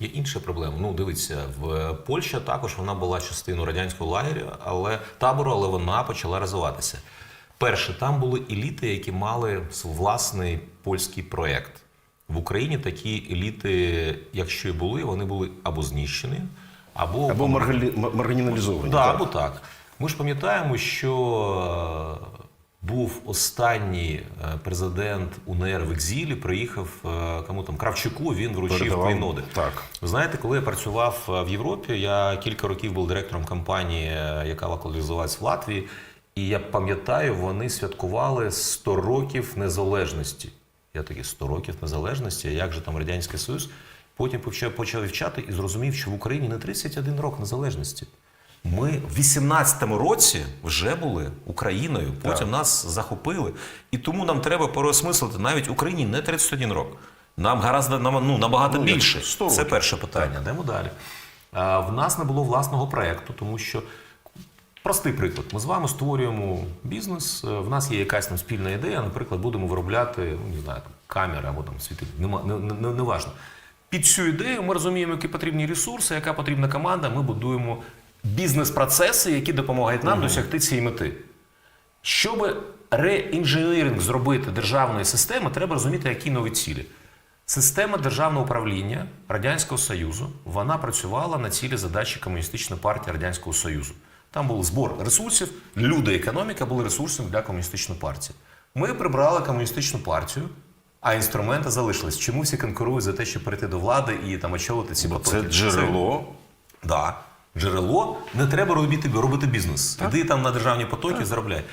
Є інша проблема. Ну, дивіться, в Польща також вона була частиною радянського лагеря, але табору, але вона почала розвиватися. Перше, там були еліти, які мали власний польський проєкт. В Україні такі еліти, якщо і були, вони були або знищені, або, Або маргалі- маргіналізовані. Да, так. або так. Ми ж пам'ятаємо, що був останній е, президент УНР в екзілі, приїхав е, кому там Кравчуку, він вручив клейноди. Так. Ви знаєте, коли я працював е, в Європі, я кілька років був директором компанії, яка локалізувалась в Латвії, і я пам'ятаю, вони святкували 100 років незалежності. Я такий 100 років незалежності, а як же там Радянський Союз? Потім почав, почав вивчати і зрозумів, що в Україні не 31 рок незалежності. Ми в 18-му році вже були Україною, потім нас захопили. І тому нам треба переосмислити навіть Україні не 31 рок. Нам гаразд нам, ну, набагато Ну, більше. 100 Це перше питання. Йдемо далі. А, в нас не було власного проєкту, тому що простий приклад. Ми з вами створюємо бізнес. е, В нас є якась там спільна ідея. Наприклад, будемо виробляти ну, не знаю, там, камери або там світити. Нема, не, не, не, не важно. Під цю ідею ми розуміємо, які потрібні ресурси, яка потрібна команда. Ми будуємо бізнес-процеси, які допомагають нам досягти цієї мети. Щоб реінженеринг зробити державної системи, треба розуміти, які нові цілі. Система державного управління Радянського Союзу вона працювала на цілі задачі Комуністичної партії Радянського Союзу. Там був збор ресурсів, люди, економіка були ресурсами для комуністичної партії. Ми прибрали комуністичну партію, а інструменти залишились. Чому всі конкурують за те, щоб перейти до влади і там очолити ці Бо потоки? це джерело. Да. Джерело не треба робити, робити бізнес. Іди там на державні потоки, заробляй.